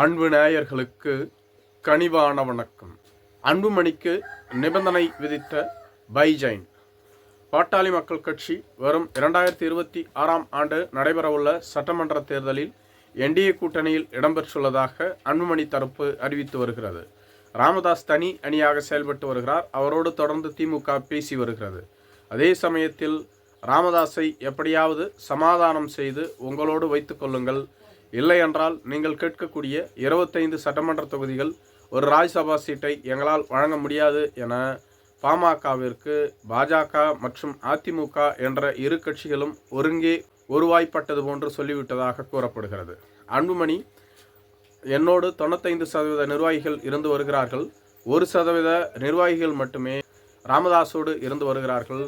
அன்பு நேயர்களுக்கு கனிவான வணக்கம். அன்புமணிக்கு நிபந்தனை விதித்த பைஜைன் பாட்டாளி மக்கள் கட்சி வரும் இரண்டாயிரத்தி இருபத்தி ஆறாம் ஆண்டு நடைபெறவுள்ள சட்டமன்ற தேர்தலில் என்டிஏ கூட்டணியில் இடம்பெற்றுள்ளதாக அன்புமணி தரப்பு அறிவித்து வருகிறது. ராமதாஸ் தனி அணியாக செயல்பட்டு வருகிறார். அவரோடு தொடர்ந்து திமுக பேசி வருகிறது. அதே சமயத்தில் ராமதாஸை எப்படியாவது சமாதானம் செய்து உங்களோடு வைத்துக்கொள்ளுங்கள் இல்லை என்றால் நீங்கள் கேட்கக்கூடிய இருபத்தைந்து சட்டமன்ற தொகுதிகள் ஒரு ராஜ்யசபா சீட்டை எங்களால் வழங்க முடியாது என பாமகவிற்கு பாஜக மற்றும் அதிமுக என்ற இரு கட்சிகளும் ஒருங்கே ஒருவாய்ப்பட்டது போன்று சொல்லிவிட்டதாக கூறப்படுகிறது. அன்புமணி என்னோடு தொண்ணூத்தைந்து சதவீத நிர்வாகிகள் இருந்து வருகிறார்கள். ஒரு சதவீத நிர்வாகிகள் மட்டுமே ராமதாஸோடு இருந்து வருகிறார்கள்.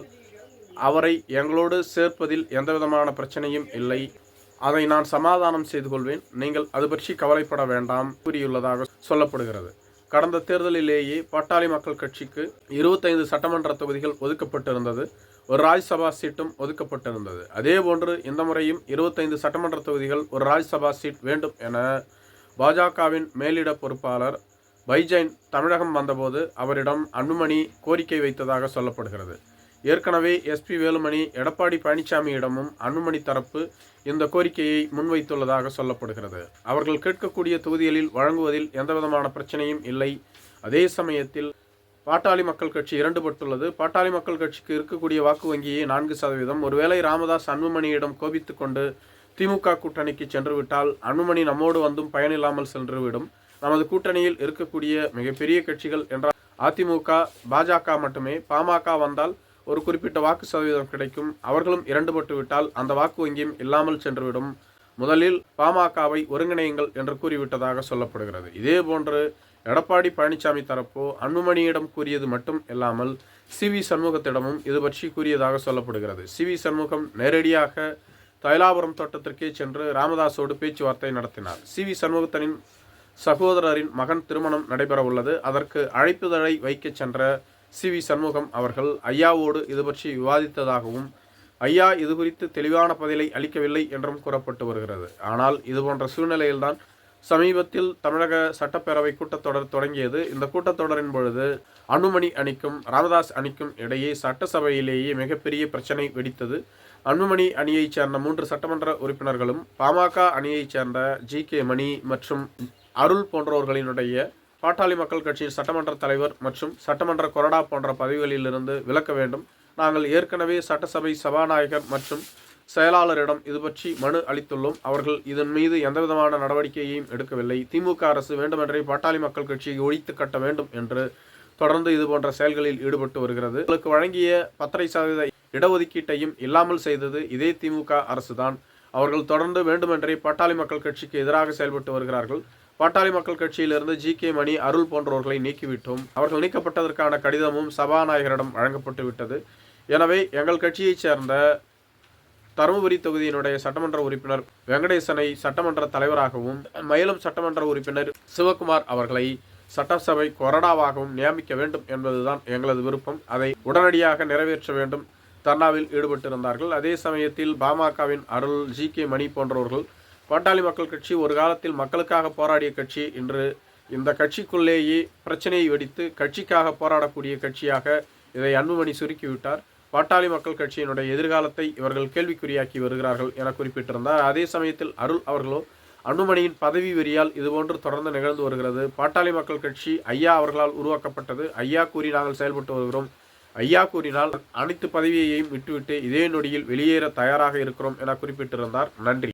அவரை எங்களோடு சேர்ப்பதில் எந்தவிதமான பிரச்சனையும் இல்லை. அதை நான் சமாதானம் செய்து கொள்வேன். நீங்கள் அது பற்றி கவலைப்பட வேண்டாம் கூறியுள்ளதாக சொல்லப்படுகிறது. கடந்த தேர்தலிலேயே பாட்டாளி மக்கள் கட்சிக்கு இருபத்தைந்து சட்டமன்ற தொகுதிகள் ஒதுக்கப்பட்டிருந்தது. ஒரு ராஜ்யசபா சீட்டும் ஒதுக்கப்பட்டிருந்தது. அதே போன்று இந்த முறையும் இருபத்தைந்து சட்டமன்ற தொகுதிகள் ஒரு ராஜ்யசபா சீட் வேண்டும் என பாஜகவின் மேலிட பொறுப்பாளர் பைஜைன் தமிழகம் வந்தபோது அவரிடம் அன்புமணி கோரிக்கை வைத்ததாக சொல்லப்படுகிறது. ஏற்கனவே எஸ்பி வேலுமணி எடப்பாடி பழனிசாமியிடமும் அன்புமணி தரப்பு இந்த கோரிக்கையை முன்வைத்துள்ளதாக சொல்லப்படுகிறது. அவர்கள் கேட்கக்கூடிய தொகுதிகளில் வழங்குவதில் எந்தவிதமான பிரச்சனையும் இல்லை. அதே சமயத்தில் பாட்டாளி மக்கள் கட்சி இரண்டுபட்டுள்ளது பாட்டாளி மக்கள் கட்சிக்கு இருக்கக்கூடிய வாக்கு வங்கியை நான்கு சதவீதம். ஒருவேளை ராமதாஸ் அன்புமணியிடம் கோபித்து கொண்டு திமுக கூட்டணிக்கு சென்று விட்டால் அன்புமணி நம்மோடு வந்தும் பயனில்லாமல் சென்றுவிடும். நமது கூட்டணியில் இருக்கக்கூடிய மிகப்பெரிய கட்சிகள் என்றால் அதிமுக பாஜக மட்டுமே. பாமக வந்தால் ஒரு குறிப்பிட்ட வாக்கு சதவீதம் கிடைக்கும். அவர்களும் இரண்டுபட்டு விட்டால் அந்த வாக்கு வங்கியும் இல்லாமல் சென்றுவிடும். முதலில் பாமகவை ஒருங்கிணையுங்கள் என்று கூறிவிட்டதாக சொல்லப்படுகிறது. இதே போன்று எடப்பாடி பழனிசாமி தரப்போ அன்புமணியிடம் கூறியது மட்டும் இல்லாமல் சி வி சண்முகத்திடமும் இது பற்றி கூறியதாக சொல்லப்படுகிறது. சி வி சண்முகம் நேரடியாக தைலாபுரம் தோட்டத்திற்கே சென்று ராமதாஸோடு பேச்சுவார்த்தை நடத்தினார். சி வி சண்முகத்தனின் சகோதரரின் மகன் திருமணம் நடைபெற உள்ளது அதற்கு அழைப்புதழை வைக்கச் சென்ற சி வி சண்முகம் அவர்கள் ஐயாவோடு இது பற்றி விவாதித்ததாகவும் ஐயா இது குறித்து தெளிவான பதிலை அளிக்கவில்லை என்றும் கூறப்பட்டு வருகிறது. ஆனால் இது போன்ற சூழ்நிலையில்தான் சமீபத்தில் தமிழக சட்டப்பேரவை கூட்டத்தொடர் தொடங்கியது. இந்த கூட்டத்தொடரின் பொழுது அனுமணி அணிக்கும் ராமதாஸ் அணிக்கும் இடையே சட்டசபையிலேயே மிகப்பெரிய பிரச்சனை வெடித்தது. அன்புமணி அணியைச் சேர்ந்த மூன்று சட்டமன்ற உறுப்பினர்களும் பாமக அணியைச் சேர்ந்த ஜி கே மணி மற்றும் அருள் போன்றவர்களினுடைய பாட்டாளி மக்கள் கட்சியின் சட்டமன்ற தலைவர் மற்றும் சட்டமன்ற கொறடா போன்ற பதவிகளிலிருந்து விலக்க வேண்டும். நாங்கள் ஏற்கனவே சட்டசபை சபாநாயகர் மற்றும் செயலாளரிடம் இது பற்றி மனு அளித்துள்ளோம். அவர்கள் இதன் மீது எந்தவிதமான நடவடிக்கையையும் எடுக்கவில்லை. திமுக அரசு வேண்டுமென்றே பாட்டாளி மக்கள் கட்சியை ஒழித்து கட்ட வேண்டும் என்று தொடர்ந்து இது போன்ற செயல்களில் ஈடுபட்டு வருகிறது. உங்களுக்கு வழங்கிய பத்தரை சதவீத இடஒதுக்கீட்டையும் இல்லாமல் செய்தது இதே திமுக அரசுதான். அவர்கள் தொடர்ந்து வேண்டுமென்றே பாட்டாளி மக்கள் கட்சிக்கு எதிராக செயல்பட்டு வருகிறார்கள். பாட்டாளி மக்கள் கட்சியிலிருந்து ஜி கே மணி அருள் போன்றவர்களை நீக்கிவிட்டோம். அவர்கள் நீக்கப்பட்டதற்கான கடிதமும் சபாநாயகரிடம் வழங்கப்பட்டு விட்டது எனவே எங்கள் கட்சியைச் சேர்ந்த தருமபுரி தொகுதியினுடைய சட்டமன்ற உறுப்பினர் வெங்கடேசனை சட்டமன்ற தலைவராகவும் மயிலம் சட்டமன்ற உறுப்பினர் சிவகுமார் அவர்களை சட்டசபை கொறடாவாகவும் நியமிக்க வேண்டும் என்பதுதான் எங்களது விருப்பம். அதை உடனடியாக நிறைவேற்ற வேண்டும். தர்ணாவில் ஈடுபட்டிருந்தார்கள். அதே சமயத்தில் பாமகவின் அருள் ஜி கே மணி போன்றவர்கள் பாட்டாளி மக்கள் கட்சி ஒரு காலத்தில் மக்களுக்காக போராடிய கட்சி. இன்று இந்த கட்சிக்குள்ளேயே பிரச்சனையை வெடித்து கட்சிக்காக போராடக்கூடிய கட்சியாக இதை அன்புமணி சுருக்கிவிட்டார். பாட்டாளி மக்கள் கட்சியினுடைய எதிர்காலத்தை இவர்கள் கேள்விக்குறியாக்கி வருகிறார்கள் என குறிப்பிட்டிருந்தார். அதே சமயத்தில் அருள் அவர்களோ அன்புமணியின் பதவி வெறியால் இதுபோன்று தொடர்ந்து நிகழ்ந்து வருகிறது. பாட்டாளி மக்கள் கட்சி ஐயா அவர்களால் உருவாக்கப்பட்டது. ஐயா கூறி நாங்கள் செயல்பட்டு வருகிறோம். ஐயா கூறினால் அனைத்து பதவியையும் விட்டுவிட்டு இதே நொடியில் வெளியேற தயாராக இருக்கிறோம் என குறிப்பிட்டிருந்தார். நன்றி.